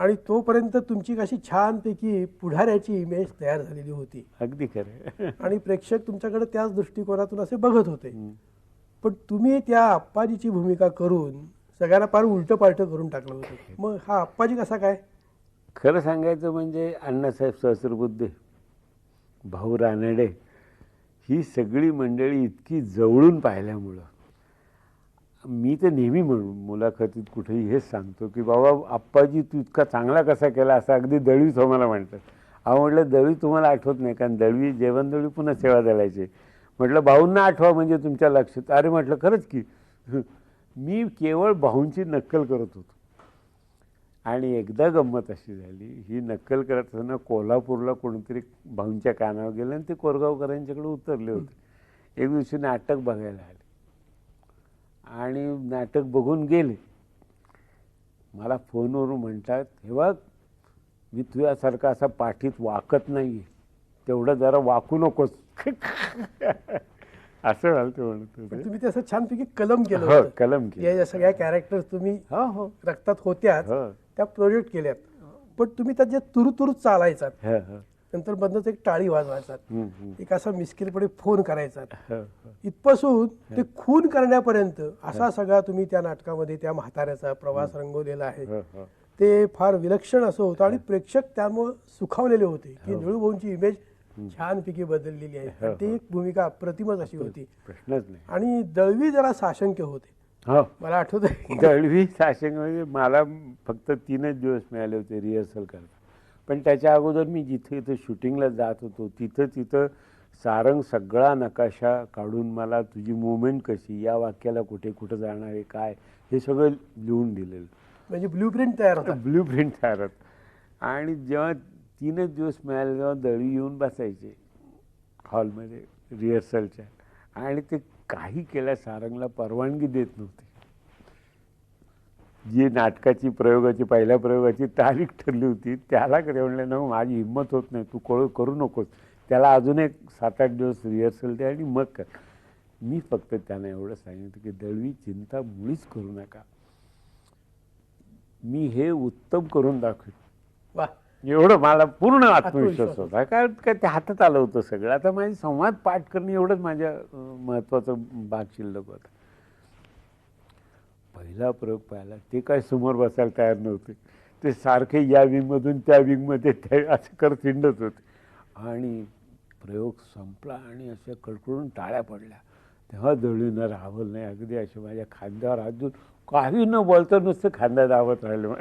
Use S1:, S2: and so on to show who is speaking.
S1: आणि तोपर्यंत तुमची कशी छानपैकी पुढाऱ्याची इमेज तयार झालेली होती.
S2: अगदी खरं.
S1: आणि प्रेक्षक तुमच्याकडे त्याच दृष्टिकोनातून असे बघत होते. पण तुम्ही त्या आप्पाजीची भूमिका करून सगळ्यांना फार उलट पालट करून टाकलं होतं. मग हा आप्पाजी कसा काय?
S2: खरं सांगायचं म्हणजे अण्णासाहेब सहस्रबुद्धे भाऊ रानडे ही सगळी मंडळी इतकी जवळून पाहिल्यामुळं मी तर नेहमी म्हणून मुलाखतीत कुठेही हेच सांगतो की बाबा आप्पाजी तू इतका चांगला कसा केला असं अगदी दळवीच हो मला म्हणतात. अहो म्हटलं दळवी तुम्हाला आठवत नाही कारण दळवी जेवण दळवी पुन्हा सेवा दलायचे. म्हटलं भाऊंना आठवा म्हणजे तुमच्या लक्षात अरे म्हटलं खरंच की. मी केवळ भाऊंची नक्कल करत होतो. आणि एकदा गंमत अशी झाली ही नक्कल करत असताना कोल्हापूरला कोणीतरी भाऊंच्या कानावर गेलं आणि ते कोरगावकरांच्याकडे उतरले होते. एक दिवशी नाटक बघायला आले. आणि नाटक बघून गेले. मला फोनवरून म्हणतात हे बघ मी तुझ्यासारखा असा पाठीत वाकत नाही तेवढं जरा वाकू नकोस. असं मला ते. म्हणत
S1: तुम्ही ते असं छानपैकी कलम केलं
S2: हो
S1: होतं.
S2: कलम
S1: या
S2: केलं
S1: ज्या सगळ्या कॅरेक्टर तुम्ही
S2: हो हो.
S1: रक्तात होत्याच
S2: हो.
S1: त्या प्रोजेक्ट केल्यात. पण तुम्ही त्यात जे तुरुतुरू चालायचात
S2: हो हो.
S1: नंतर मधनच एक टाळी
S2: हम्म.
S1: एक असा मिस्किलपणे फोन करायचा
S2: हो, हो.
S1: इथपासून ते खून करण्यापर्यंत असा सगळा तुम्ही त्या नाटकामध्ये त्या म्हाताऱ्याचा प्रवास रंगवलेला आहे.
S2: हो, हो.
S1: ते फार विलक्षण असं होतं आणि प्रेक्षक त्यामुळं सुखावलेले होते की निळूभाऊंची इमेज छानपैकी बदललेली आहे. ती एक भूमिका अप्रतिमच अशी होती.
S2: प्रश्नच नाही.
S1: आणि दळवी जरा साशंक्य होते.
S2: हो.
S1: मला आठवत
S2: दळवी साशंग म्हणजे मला फक्त तीनच दिवस मिळाले होते रिहर्सल करता. पण त्याच्या अगोदर मी जिथे इथं शूटिंगला जात होतो तिथं तिथं सारंग सगळा नकाशा काढून मला तुझी मुवमेंट कशी या वाक्याला कुठे कुठं जाणार आहे काय हे सगळं लिहून दिलेलं.
S1: म्हणजे ब्ल्यू प्रिंट तयार होता.
S2: ब्ल्यू प्रिंट तयार होत. आणि जेव्हा तीनच दिवस मिळाले तेव्हा दळवी येऊन बसायचे हॉलमध्ये रिहर्सलच्या आणि ते काही केल्या सारंगला परवानगी देत नव्हते. जी नाटकाची प्रयोगाची पहिल्या प्रयोगाची तारीख ठरली होती त्याला कडे म्हणलं ना माझी हिंमत होत नाही तू कळू करू नकोस. त्याला अजून एक सात आठ दिवस रिहर्सल दे आणि मग कर. मी फक्त त्यांना एवढं सांगितलं की दळवी चिंता मुळीच करू नका. मी हे उत्तम करून दाखवेन.
S1: वा.
S2: एवढं मला पूर्ण
S1: आत्मविश्वास
S2: होता. कारण काय ते हातात आलं होतं सगळं. आता माझे संवाद पाठ करणे एवढंच माझ्या अं, महत्वाचं भाग शिल्लक होता. पहिला प्रयोग पाहिला. ते काय समोर बसायला तयार नव्हते. ते सारखे या विंगमधून त्या विंगमध्ये त्या असं करत हिंडत होते. आणि प्रयोग संपला आणि अशा कडकडून टाळ्या पडल्या. तेव्हा दळीनं राहवलं नाही. अगदी असे माझ्या खांद्यावर हात देऊन काही न बोलता नुसतं खांदा दावत राहिलं.